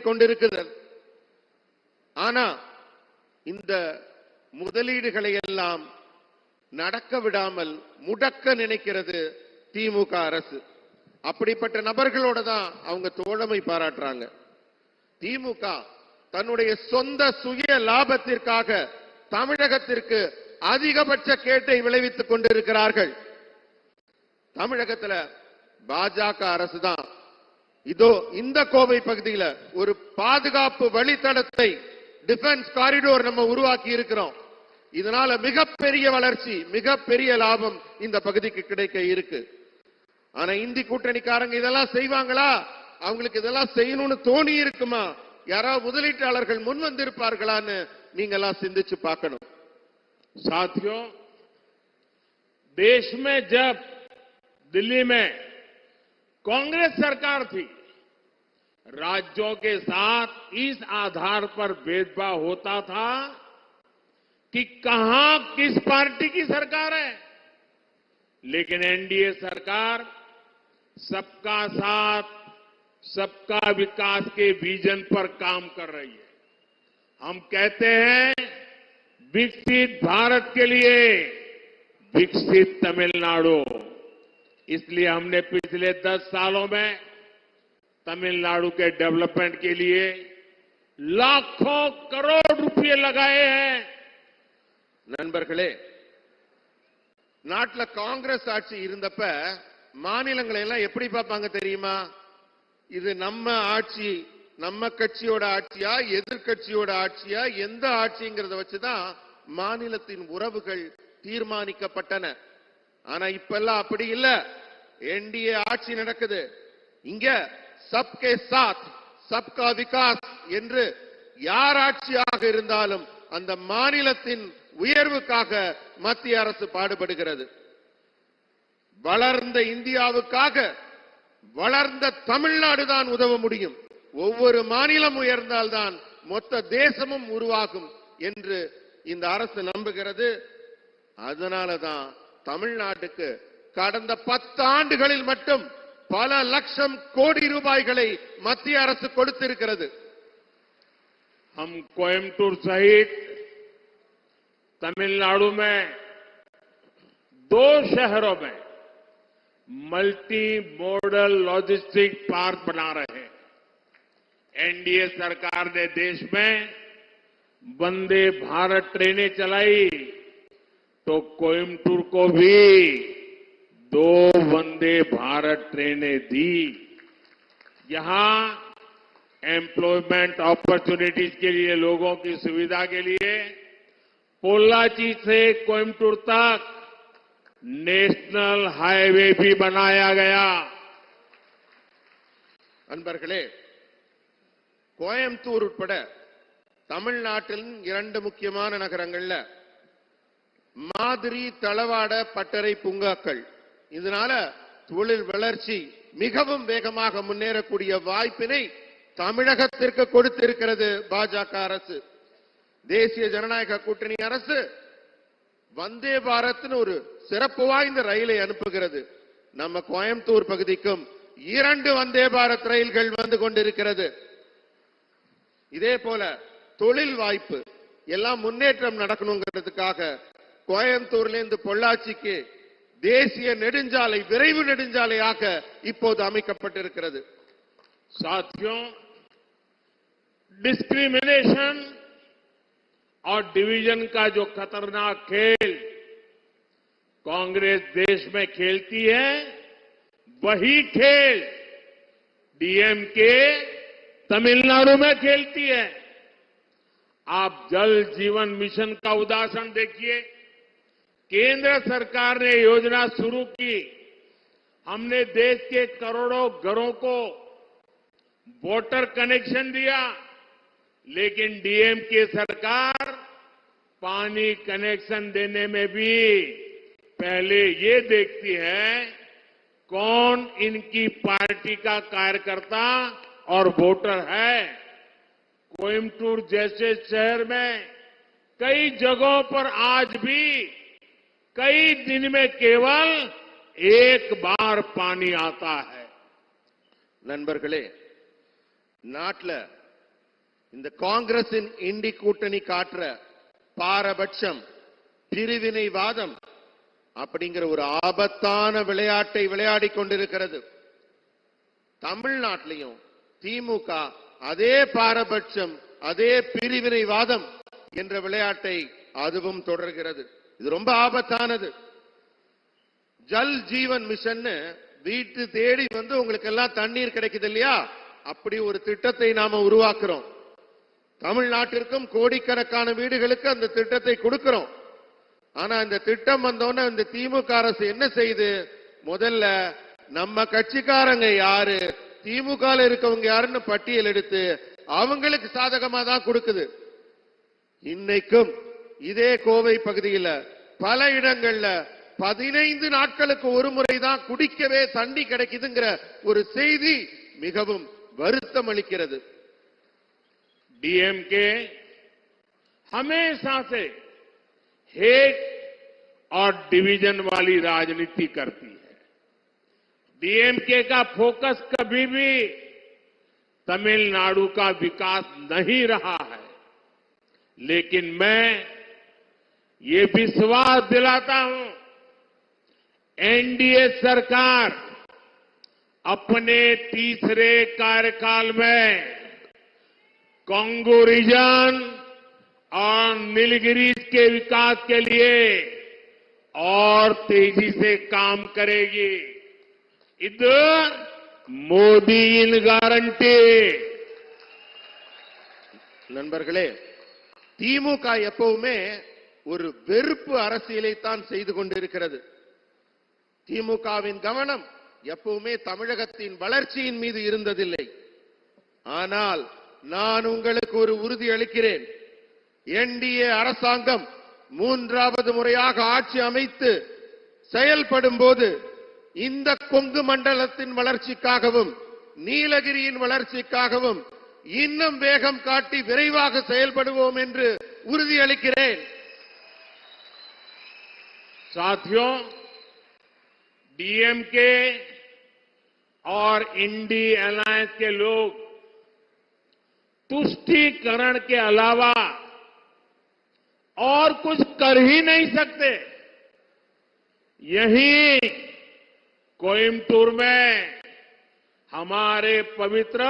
கொண்டிருக்கிறது. ஆனா இந்த முதலீடுகளை எல்லாம் நடக்க விடாமல் முடக்க நினைக்கிறது திமுக அரசு. அப்படிப்பட்ட நபர்களோட தான் அவங்க தோழமை பாராட்டுறாங்க. திமுக தன்னுடைய சொந்த சுய லாபத்திற்காக தமிழகத்திற்கு அதிகபட்ச கேட்டை விளைவித்துக் கொண்டிருக்கிறார்கள். தமிழகத்தில் பாஜக அரசு தான் இதோ இந்த கோவை பகுதியில ஒரு பாதுகாப்பு வழித்தடத்தை டிஃபென்ஸ் காரிடோர் நம்ம உருவாக்கி இருக்கிறோம் இதனால மிகப்பெரிய வளர்ச்சி மிகப்பெரிய லாபம் இந்த பகுதிக்கு கிடைக்க இருக்கு ஆனா இந்தி கூட்டணிக்காரங்க இதெல்லாம் செய்வாங்களா அவங்களுக்கு இதெல்லாம் செய்யணும்னு தோணி இருக்குமா யாராவது முதலீட்டாளர்கள் முன் வந்திருப்பார்களான்னு நீங்க எல்லாம் சிந்திச்சு பார்க்கணும் साथियों देश में जब दिल्ली में कांग्रेस सरकार थी। राज्यों के साथ इस आधार पर भेदभाव होता था कि कहाँ किस पार्टी की सरकार है। लेकिन एनडीए सरकार सबका साथ, सबका विकास के विजन पर काम कर रही है। हम कहते हैं, विकसित भारत के लिए विकसित तमिलनाडु। इसलिए हमने पिछले दस सालों में तमिलनाडु के डेवलपमेंट के लिए लाखों करोड़ रुपए लगाए हैं நண்பர்களே நாட்டுல காங்கிரஸ் ஆட்சி இருந்தப்ப மாநிலங்களை எல்லாம் எப்படி பார்ப்பாங்க தெரியுமா இது நம்ம ஆட்சி நம்ம கட்சியோட ஆட்சியா எதிர்க்கட்சியோட ஆட்சியா எந்த ஆட்சிங்கிறத வச்சுதான் மாநிலத்தின் உறவுகள் தீர்மானிக்கப்பட்டன ஆனா இப்பெல்லாம் அப்படி இல்ல. என்டிஏ ஆட்சி நடக்குது. இங்க சப்கே சாத் சப்கா விகாஸ் என்று யார் ஆட்சியாக இருந்தாலும் அந்த மாநிலத்தின் உயர்வுக்காக மத்திய அரசு பாடுபடுகிறது. வளர்ந்த இந்தியாவுக்காக வளர்ந்த தமிழ்நாடு தான் உதவ முடியும். ஒவ்வொரு மாநிலம் உயர்ந்தால்தான் மொத்த தேசமும் உருவாகும் என்று இந்த அரசு நம்புகிறது. அதனாலதான் தமிழ்நாட்டுக்கு கடந்த பத்து ஆண்டுகளில் மட்டும் பல லட்சம் கோடி ரூபாய்களை மத்திய அரசு கொடுத்திருக்கிறது हम कोयम्बटूर सहित तमिलनाडु में दो शहरों में मल्टी मॉडल लॉजिस्टिक पार्क बना रहे हैं एनडीए सरकार ने देश में वंदे भारत ट्रेनें चलाई तो कोयम्बटूर को भी दो वंदे भारत ट्रेनें दी यहां एम्प्लॉयमेंट अपॉर्चुनिटीज के लिए लोगों की सुविधा के लिए पोल्लाची से कोयम्बटूर तक नेशनल हाईवे भी बनाया गया அன்பர்களே கோயம்புத்தூர் உட்பட தமிழ்நாட்டின் இரண்டு முக்கியமான நகரங்கள்ல மாதிரி தளவாட பட்டறை பூங்காக்கள். இதனால தொழில் வளர்ச்சி மிகவும் வேகமாக முன்னேறக்கூடிய வாய்ப்பினை தமிழகத்திற்கு கொடுத்திருக்கிறது பாஜக அரசு. தேசிய ஜனநாயக கூட்டணி அரசு வந்தே பாரத்னு ஒரு சிறப்பு வாய்ந்த ரயிலை அனுப்புகிறது. நம்ம கோயம்புத்தூர் பகுதிக்கும் இரண்டு வந்தே பாரத் ரயில்கள் வந்து கொண்டிருக்கிறது. இதே போல தொழில் வாய்ப்பு எல்லாம் முன்னேற்றம் நடக்கணுங்கிறதுக்காக கோயம்புத்தூர்ல இருந்து பொள்ளாச்சிக்கு தேசிய நெடுஞ்சாலை விரைவு நெடுஞ்சாலையாக இப்போது அமைக்கப்பட்டிருக்கிறது साथियों डिस्क्रिमिनेशन और डिवीजन का जो खतरनाक खेल कांग्रेस देश में खेलती है वही खेल डीएमके तमिलनाडु में खेलती है आप जल जीवन मिशन का उदाहरण देखिए केंद्र सरकार ने योजना शुरू की। हमने देश के करोड़ों घरों को वोटर कनेक्शन दिया, लेकिन डीएम की सरकार पानी कनेक्शन देने में भी पहले ये देखती है, कौन इनकी पार्टी का कार्यकर्ता और वोटर है। कोयम्बटूर जैसे शहर में कई जगहों पर आज भी कई दिन में केवल एक बार पानी आता है நண்பர்களே நாட்டுல இந்த காங்கிரசின் இண்டி கூட்டணி காட்டுற பாரபட்சம் பிரிவினைவாதம் அப்படிங்கிற ஒரு ஆபத்தான விளையாட்டை விளையாடிக் கொண்டிருக்கிறது தமிழ்நாட்டிலையும் திமுக அதே பாரபட்சம் அதே பிரிவினைவாதம் என்ற விளையாட்டை அதுவும் தொடர்கிறது இது ரொம்ப ஆபத்தானது. ஜல் ஜீவன் மிஷன் வீட்டு தேடி வந்து உங்களுக்கு எல்லாம் தண்ணீர் கிடைக்குது இல்லையா? அப்படி ஒரு திட்டத்தை நாம உருவாக்குறோம். தமிழ்நாட்டிற்கும் கோடிக்கணக்கான வீடுகளுக்கு அந்த திட்டத்தை கொடுக்கிறோம். ஆனா இந்த திட்டம் வந்தோடனே இந்த திமுக அரசு என்ன செய்யுது முதல்ல நம்ம கட்சிக்காரங்க யாரு? திமுக இருக்கவங்க யாருன்னு பட்டியல் எடுத்து அவங்களுக்கு சாதகமா தான் கொடுக்குது. இன்னைக்கும் இதே கோவை பகுதியில பல இடங்கள்ல பதினைந்து நாட்களுக்கு ஒரு முறை தான் குடிக்கவே தண்ணி கிடைக்குதுங்கிற ஒரு செய்தி மிகவும் வருத்தம் அளிக்கிறது डीएमके हमेशा से हेट और डिवीजन वाली राजनीति करती है डीएमके का फोकस कभी भी तमिलनाडु का विकास नहीं रहा है लेकिन मैं ये विश्वास दिलाता हूं एनडीए सरकार अपने तीसरे कार्यकाल में कांगो रीजन और नीलगिरीज के विकास के लिए और तेजी से काम करेगी இது மோடியின் கேரண்டி நண்பர்களே திமுக எப்பவுமே ஒரு வெறுப்பு அரசியலை தான் செய்து கொண்டிருக்கிறது. திமுகவின் கவனம் எப்பவுமே தமிழகத்தின் வளர்ச்சியின் மீது இருந்ததில்லை. ஆனால் நான் உங்களுக்கு ஒரு உறுதி அளிக்கிறேன். என்டிஏ அரசாங்கம் மூன்றாவது முறையாக ஆட்சி அமைத்து செயல்படும் போது இந்த கொங்கு மண்டலத்தின் வளர்ச்சிக்காகவும் நீலகிரியின் வளர்ச்சிக்காகவும் இன்னும் வேகம் காட்டி விரைவாக செயல்படுவோம் என்று உறுதியளிக்கிறேன் साथियों डीएमके और इंडी अलायंस के लोग तुष्टीकरण के अलावा और कुछ कर ही नहीं सकते। यही कोयम्बटूर में हमारे पवित्र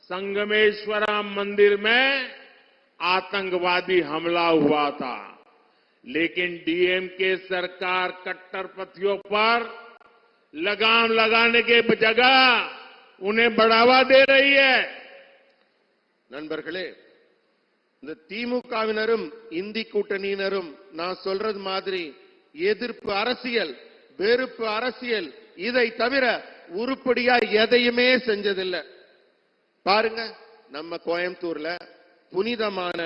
संगमेश्वरा मंदिर में आतंकवादी हमला हुआ था। लेकिन डीएमके सरकार कट्टरपंथियों पर लगाम लगाने के जगह उन्हें बढ़ावा दे रही है நண்பர்களே இந்த திமுகவினரும் இந்தி கூட்டணியினரும் நான் சொல்றது மாதிரி எதிர்ப்பு அரசியல் வெறுப்பு அரசியல் இதை தவிர உருப்படியா எதையுமே செஞ்சதில்லை பாருங்க நம்ம கோயம்புத்தூர்ல புனிதமான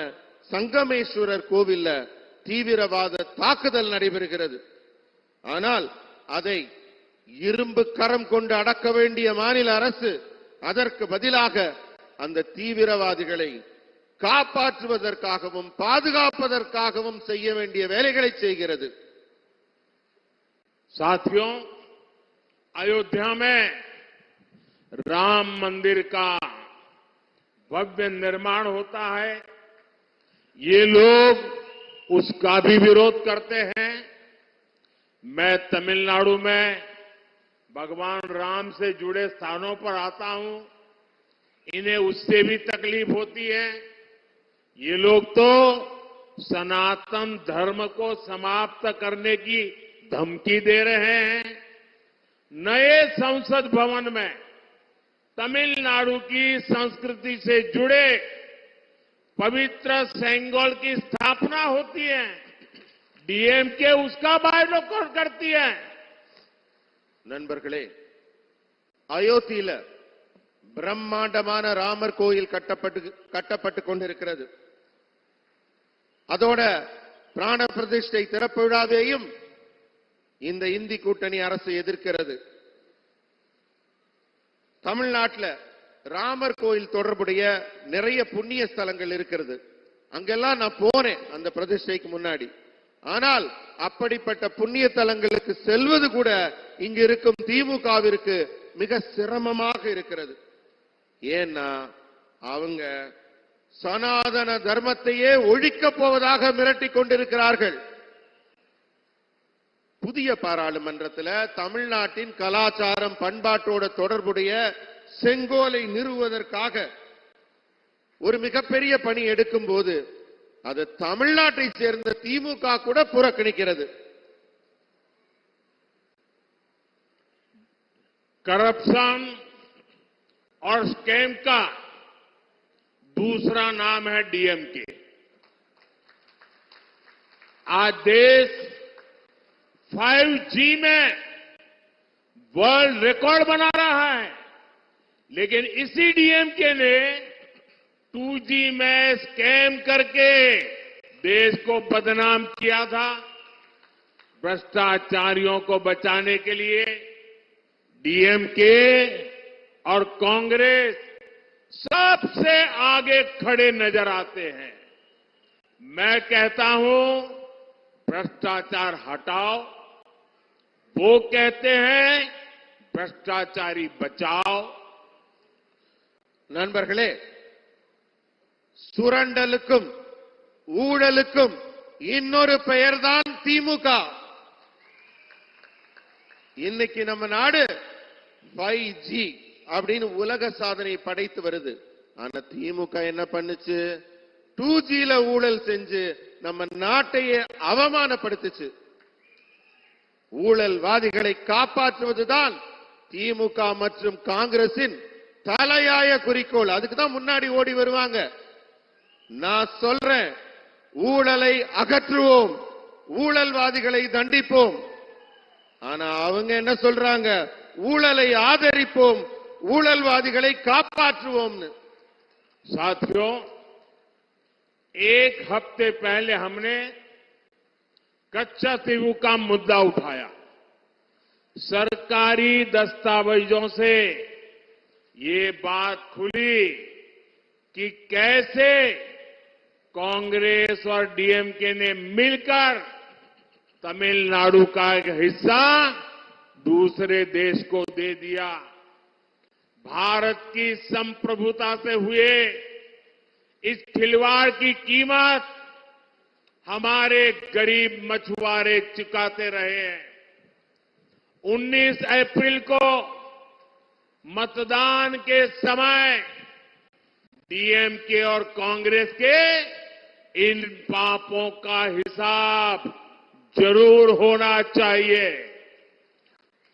சங்கமேஸ்வரர் கோவில்ல தீவிரவாத தாக்குதல் நடைபெறுகிறது ஆனால் அதை இரும்பு கரம் கொண்டு அடக்க வேண்டிய மாநில அரசு அதற்கு பதிலாக அந்த தீவிரவாதிகளை காப்பாற்றுவதற்காகவும் பாதுகாப்பதற்காகவும் செய்ய வேண்டிய வேலைகளை செய்கிறது साथियों अयोध्या में राम मंदिर का भव्य निर्माण होता है ये लोग उसका भी विरोध करते हैं। मैं तमिलनाडु में भगवान राम से जुड़े स्थानों पर आता हूँ। इन्हें उससे भी तकलीफ़ होती है। ये लोग तो सनातन धर्म को समाप्त करने की धमकी दे रहे हैं। नए संसद भवन में तमिलनाडु की संस्कृति से जुड़े पवित्र सेंगोल की स्थापना होती है डीएमके उसका बायोडोकॉट करती है நண்பர்களே அயோத்தியில பிரம்மாண்டமான ராமர் கோயில் கட்டப்பட்டு கட்டப்பட்டு கொண்டிருக்கிறது அதோட பிராண பிரதிஷ்டை திறப்பு விழாவையும் இந்த இந்தி கூட்டணி அரசு எதிர்க்கிறது தமிழ்நாட்டில் ராமர் கோயில் தொடர்புடைய நிறைய புண்ணிய ஸ்தலங்கள் இருக்கிறது. அங்கெல்லாம் நான் போனேன் அந்த பிரதிஷ்டைக்கு முன்னாடி. ஆனால் அப்படிப்பட்ட புண்ணிய தலங்களுக்கு செல்வது கூட இங்கு இருக்கும் திமுகவிற்கு மிக சிரமமாக இருக்கிறது. ஏன்னா அவங்க சனாதன தர்மத்தையே ஒழிக்கப் போவதாக மிரட்டி கொண்டிருக்கிறார்கள். புதிய பாராளுமன்றத்தில் தமிழ்நாட்டின் கலாச்சாரம் பண்பாட்டோட தொடர்புடைய செங்கோலை நிறுவுவதற்காக ஒரு மிகப்பெரிய பணி எடுக்கும் போது அது தமிழ்நாட்டை சேர்ந்த திமுக கூட புறக்கணிக்கிறது करप्शन और स्कैम का दूसरा नाम है डीएमके आज देश 5G में वर्ल्ड रिकॉर्ड बना रहा है लेकिन इसी डीएमके ने 2G में स्कैम करके देश को बदनाम किया था भ्रष्टाचारियों को बचाने के लिए डीएमके और कांग्रेस सबसे आगे खड़े नज़र आते हैं। मैं कहता हूँ, भ्रष्टाचार हटाओ। वो कहते हैं, भ्रष्टाचारी बचाओ। நண்பர்களே சுரண்டலுக்கும் ஊழலுக்கும் இன்னொரு பெயர்தான் திமுக. இன்னைக்கு நம்ம நாடு 5G அப்படின்னு உலக சாதனை படைத்து வருது. ஆனா திமுக என்ன பண்ணுச்சு? டூ ஜில ஊழல் செஞ்சு நம்ம நாட்டையே அவமானப்படுத்துச்சு. ஊழல்வாதிகளை காப்பாற்றுவதுதான் திமுக மற்றும் காங்கிரசின் தலையாய குறிக்கோள் அதுக்கு தான் முன்னாடி ஓடி வருவாங்க நான் சொல்றேன் ஊழலை அகற்றுவோம் ஊழல்வாதிகளை தண்டிப்போம் ஆனா அவங்க என்ன சொல்றாங்க ஊழலை ஆதரிப்போம் ஊழல்வாதிகளை காப்பாற்றுவோம்னு साथियों एक हफ्ते पहले हमने कच्चा तीवू का मुद्दा उठाया सरकारी दस्तावेजों से ये बात खुली कि कैसे कांग्रेस और डीएमके ने मिलकर तमिलनाडु का एक हिस्सा दूसरे देश को दे दिया। भारत की संप्रभुता से हुए इस खिलवाड़ की कीमत हमारे गरीब मछुआरे चुकाते रहे हैं। 19 अप्रैल को मतदान के समय डीएमके और कांग्रेस के इन पापों का हिसाब जरूर होना चाहिए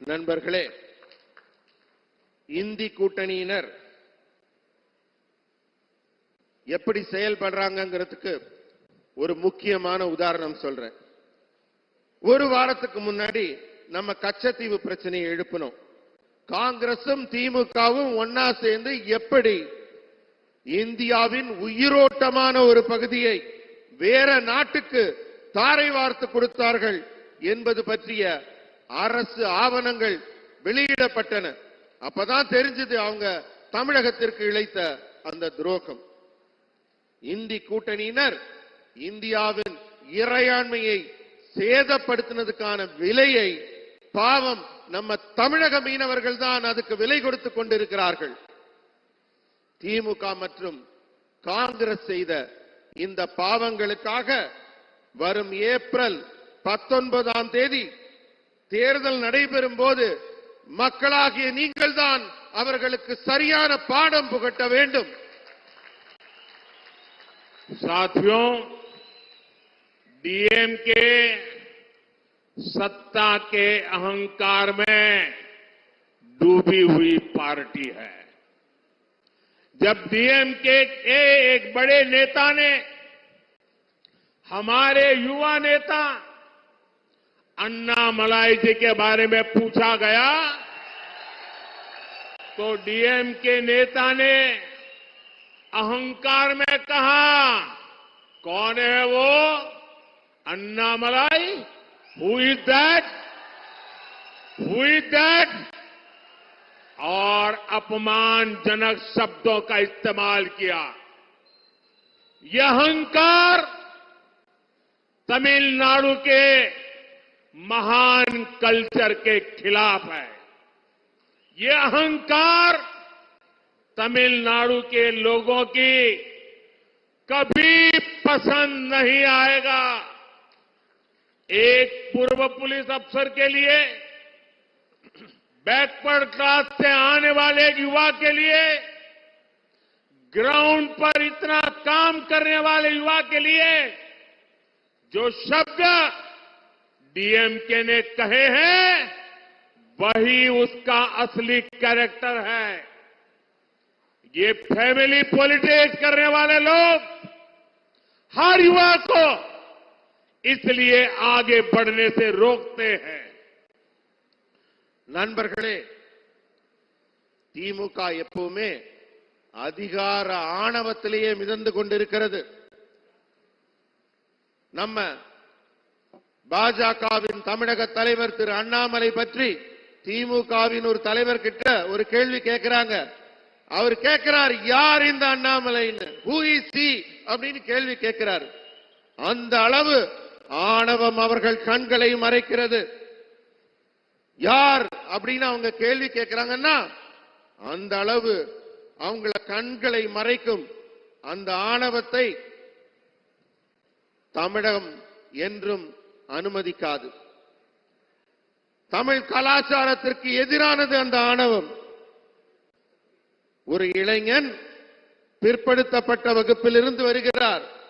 நண்பர்களே இந்தி கூட்டணியினர் எப்படி செயல்படுறாங்கங்கிறதுக்கு ஒரு முக்கியமான உதாரணம் சொல்றேன் ஒரு வாரத்துக்கு முன்னாடி நம்ம கச்சத்தீவு பிரச்சனையை எழுப்பினோம் காங்கிரசும் திமுகவும் ஒன்னா சேர்ந்து எப்படி இந்தியாவின் உயிரோட்டமான ஒரு பகுதியை வேற நாட்டுக்கு தாரை வார்த்து கொடுத்தார்கள் என்பது பற்றிய அரசு ஆவணங்கள் வெளியிடப்பட்டன. அப்பதான் தெரிஞ்சது அவங்க தமிழகத்திற்கு இழைத்த அந்த துரோகம். இந்தி கூட்டணியினர் இந்தியாவின் இறையாண்மையை சேதப்படுத்தினதுக்கான விலையை பாவம் நம்ம தமிழக மீனவர்கள் தான் அதுக்கு விலை கொடுத்து கொண்டிருக்கிறார்கள் திமுக மற்றும் காங்கிரஸ் செய்த இந்த பாவங்களுக்காக வரும் ஏப்ரல் பத்தொன்பதாம் தேதி தேர்தல் நடைபெறும் போது மக்களாகிய நீங்கள் தான் அவர்களுக்கு சரியான பாடம் புகட்ட வேண்டும் साथियों डीएमके सत्ता के अहंकार में डूबी हुई पार्टी है। जब डीएमके के एक बड़े नेता ने हमारे युवा नेता अन्ना मलाई जी के बारे में पूछा गया तो डीएमके नेता ने अहंकार में कहा, कौन है वो? Annamalai who is that who is that और अपमानजनक शब्दों का इस्तेमाल किया। यह अहंकार तमिलनाडु के महान कल्चर के खिलाफ है। ये अहंकार तमिलनाडु के लोगों की कभी पसंद नहीं आएगा। एक पूर्व पुलिस अफसर के लिए, बैकवर्ड क्लास से आने वाले एक युवा के लिए, ग्राउंड पर इतना काम करने वाले युवा के लिए, जो शब्द डीएमके ने कहे हैं, वही उसका असली कैरेक्टर है। ये फैमिली पॉलिटिक्स करने वाले लोग, हर युवा को इसलिए आगे बढ़ने से रोकते हैं நண்பர்களே திமுக எப்பவுமே அதிகார ஆணவத்திலேயே மிதந்து கொண்டிருக்கிறது நம்ம பாஜகவின் தமிழக தலைவர் திரு அண்ணாமலை பற்றி திமுகவின் ஒரு தலைவர் கிட்ட ஒரு கேள்வி கேட்கிறாங்க அவர் கேட்கிறார் யார் இந்த அண்ணாமலைன்னு ஹூ இஸ் he அப்படின்னு கேள்வி கேட்கிறார் அந்த அளவு ஆணவம் அவர்கள் கண்களை மறைக்கிறது. யார் அப்படின்னு அவங்க கேள்வி கேட்கிறாங்கன்னா அந்த அளவு அவங்கள கண்களை மறைக்கும் அந்த ஆணவத்தை தமிழகம் என்றும் அனுமதிக்காது. தமிழ் கலாச்சாரத்திற்கு எதிரானது அந்த ஆணவம். ஒரு இளைஞன் பிற்படுத்தப்பட்ட வகுப்பில் இருந்து வருகிறார்.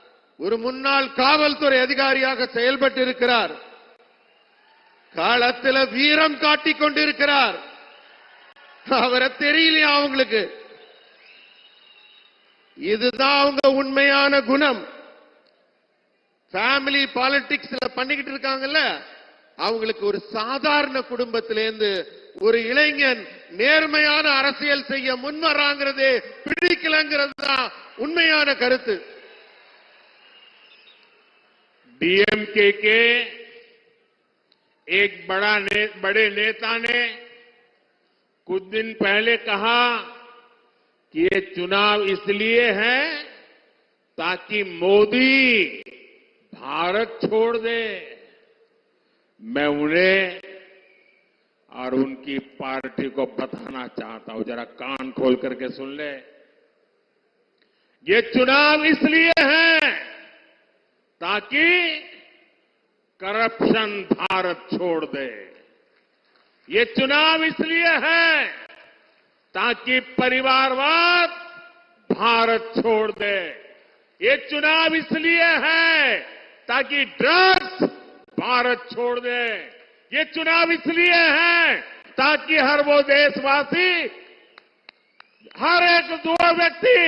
ஒரு முன்னாள் காவல்துறை அதிகாரியாக செயல்பட்டு இருக்கிறார் காலத்துல வீரம் காட்டிக் கொண்டிருக்கிறார். அவரை தெரியலையா அவங்களுக்கு? இதுதான் அவங்க உண்மையான குணம். ஃபேமிலி பாலிடிக்ஸ்ல பண்ணிக்கிட்டு இருக்காங்கல்ல அவங்களுக்கு ஒரு சாதாரண குடும்பத்திலேருந்து ஒரு இளைஞன் நேர்மையான அரசியல் செய்ய முன்வராங்கிறது பிடிக்கலங்கிறது தான் உண்மையான கருத்து. डीएमके के एक बड़ा ने, बड़े नेता ने कुछ दिन पहले कहा कि ये चुनाव इसलिए है ताकि मोदी भारत छोड़ दे। मैं उन्हें और उनकी पार्टी को बताना चाहता हूँ जरा कान खोल करके सुन ले। ये चुनाव इसलिए है ताकि करप्शन भारत छोड़ दे। ये चुनाव इसलिए है ताकि परिवारवाद भारत छोड़ दे। ये चुनाव इसलिए है ताकि ड्रग्स भारत छोड़ दे। ये चुनाव इसलिए है ताकि हर वो देशवासी, हर एक दो व्यक्ति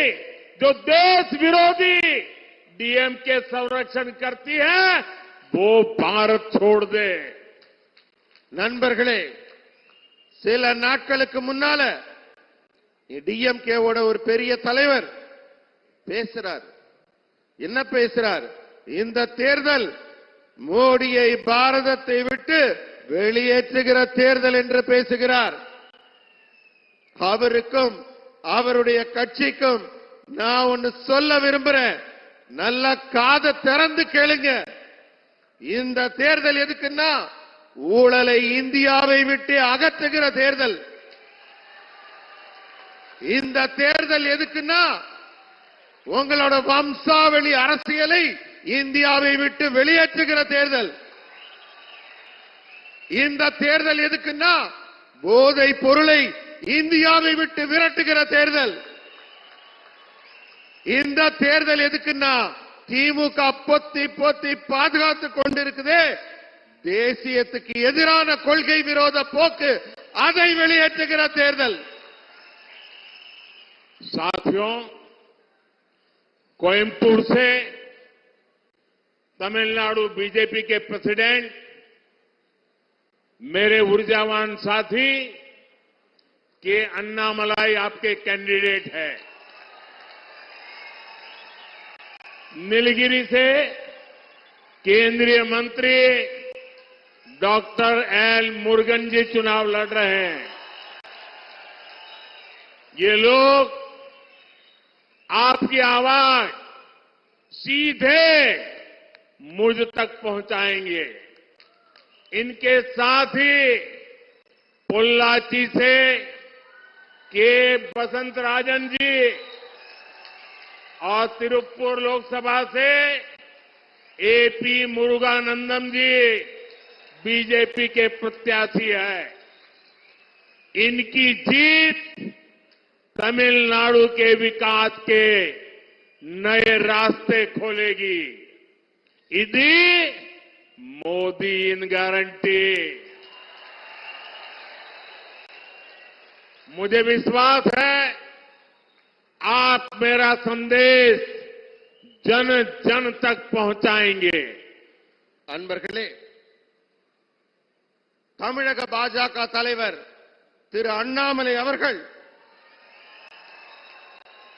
जो देश विरोधी डीएम के संरक्षण करती है वो भारत छोड़ दे நண்பர்களே சில நாட்களுக்கு முன்னால டிஎம்கேவோட ஒரு பெரிய தலைவர் பேசுறார் என்ன பேசுறார் இந்த தேர்தல் மோடியை பாரதத்தை விட்டு வெளியேற்றுகிற தேர்தல் என்று பேசுகிறார் அவருக்கும் அவருடைய கட்சிக்கும் நான் ஒன்னு சொல்ல விரும்புறேன் நல்ல காதை திறந்து கேளுங்க. இந்த தேர்தல் எதுக்குன்னா ஊழலை இந்தியாவை விட்டு அகற்றுகிற தேர்தல். இந்த தேர்தல் எதுக்குன்னா உங்களோட வம்சாவளி அரசியலை இந்தியாவை விட்டு வெளியேற்றுகிற தேர்தல். இந்த தேர்தல் எதுக்குன்னா போதை பொருளை இந்தியாவை விட்டு விரட்டுகிற தேர்தல். இந்த தேர்தல் எதுக்குன்னா திமுக பொத்தி பொத்தி பாதுகாத்துக் கொண்டிருக்குதே தேசியத்துக்கு எதிரான கொள்கை விரோத போக்கு அதை வெளியேற்றுகிற தேர்தல் साथियों कोयम्बटूर से तमिलनाडु बीजेपी के प्रेसिडेंट मेरे ऊर्जावान साथी के अन्नामलाई आपके कैंडिडेट है नीलगिरी से केंद्रीय मंत्री डॉक्टर एल मुरुगन जी चुनाव लड़ रहे हैं। ये लोग आपकी आवाज़ सीधे मुझ तक पहुंचाएँगे। इनके साथ ही पोल्लाची से के बसंत राजन जी और तिरुपुर लोकसभा से एपी मुरुगानंदम जी बीजेपी के प्रत्याशी है। इनकी जीत तमिलनाडु के विकास के नए रास्ते खोलेगी। इदी मोदी इन गारंटी। मुझे विश्वास है आप मेरा संदेश जन जन तक पहुंचाएंगे அன்பர்களே தமிழக பாஜக தலைவர் திரு அண்ணாமலை அவர்கள்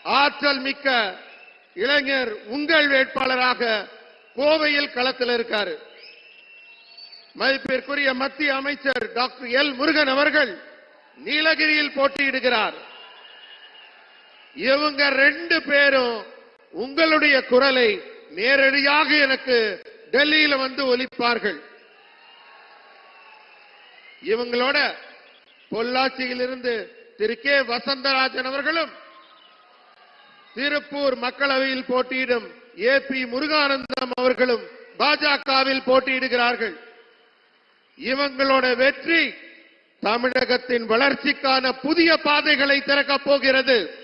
ஆற்றல் மிக்க இளைஞர் உங்கள் வேட்பாளராக கோவையில் களத்தில் இருக்காரு மதிப்பிற்குரிய மத்திய அமைச்சர் டாக்டர் எல் முருகன் அவர்கள் நீலகிரியில் போட்டியிடுகிறார் இவங்க ரெண்டு பேரும் உங்களுடைய குரலை நேரடியாக எனக்கு டெல்லியில வந்து ஒலிப்பார்கள். இவங்களோட பொள்ளாச்சியிலிருந்து திரு கே வசந்தராஜன் அவர்களும் திருப்பூர் மக்களவையில் போட்டியிடும் ஏ பி முருகானந்தம் அவர்களும் பாஜகவில் போட்டியிடுகிறார்கள். இவங்களோட வெற்றி தமிழகத்தின் வளர்ச்சிக்கான புதிய பாதைகளை திறக்கப் போகிறது.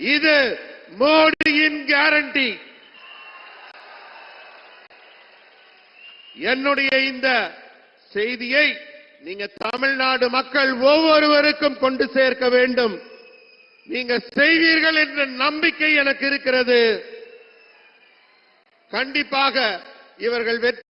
இது மோடியின் கேரண்டி என்னுடைய இந்த செய்தியை நீங்க தமிழ்நாடு மக்கள் ஒவ்வொருவருக்கும் கொண்டு சேர்க்க வேண்டும். நீங்க செய்வீர்கள் என்ற நம்பிக்கை எனக்கு இருக்கிறது. கண்டிப்பாக இவர்கள் வெற்றி